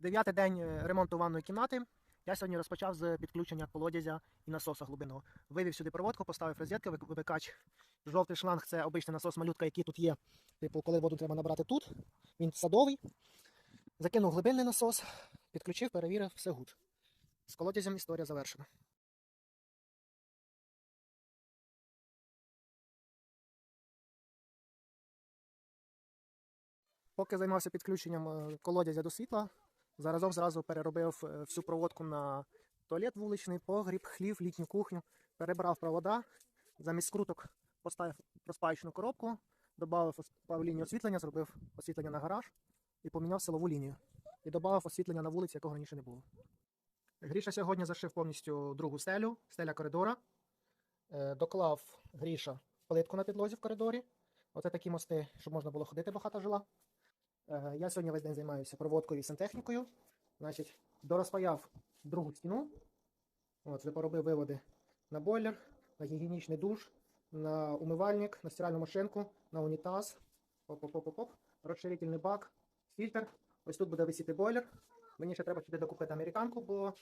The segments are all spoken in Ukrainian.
Дев'ятий день е, ремонту ванної кімнати. Я сьогодні розпочав з підключення колодязя і насоса глибинного. Вивів сюди проводку, поставив розетки, вимикач. Жовтий шланг це обичний насос малютка, який тут є. Типу, коли воду треба набрати тут. Він садовий. Закинув глибинний насос, підключив, перевірив, все гуд. З колодязем історія завершена. Поки займався підключенням е, колодязя до світла, заразом зразу переробив е, всю проводку на туалет вуличний, погріб, хлів, літню кухню, перебрав провода, замість скруток поставив розпаючну коробку, додав лінію освітлення, зробив освітлення на гараж і поміняв силову лінію. І додав освітлення на вулиці, якого раніше не було. Гріша сьогодні зашив повністю другу стелю, стеля коридора. Е, Доклав Гріша плитку на підлозі в коридорі. Оце такі мости, щоб можна було ходити, бо хата жила. Е, Я сьогодні весь день займаюся проводкою і сантехнікою. Значить, дорозпаяв другу стіну. От, поробив виводи на бойлер, на гігієнічний душ, на умивальник, на стиральну машинку, на унітаз. Оп-оп-оп-оп. Розширительний бак, фільтр. Ось тут буде висіти бойлер. Мені ще треба сюди докупити американку, бо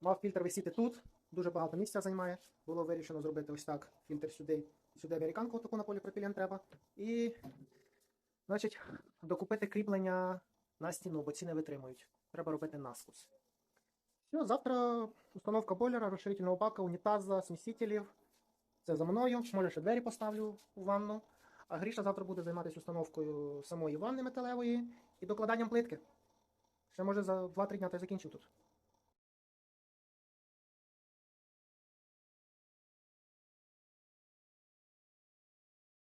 мав фільтр висіти тут. Дуже багато місця займає. Було вирішено зробити ось так. Фільтр сюди, сюди американку таку на поліпропілен треба. І Значить, докупити кріплення на стіну, бо ці не витримують. Треба робити наскус. Все, завтра установка бойлера, розширительного бака, унітаза, смісителів. Це за мною. Може, ще двері поставлю у ванну. А Гріша завтра буде займатися установкою самої ванни металевої і докладанням плитки. Ще може за 2-3 дня та й закінчив тут.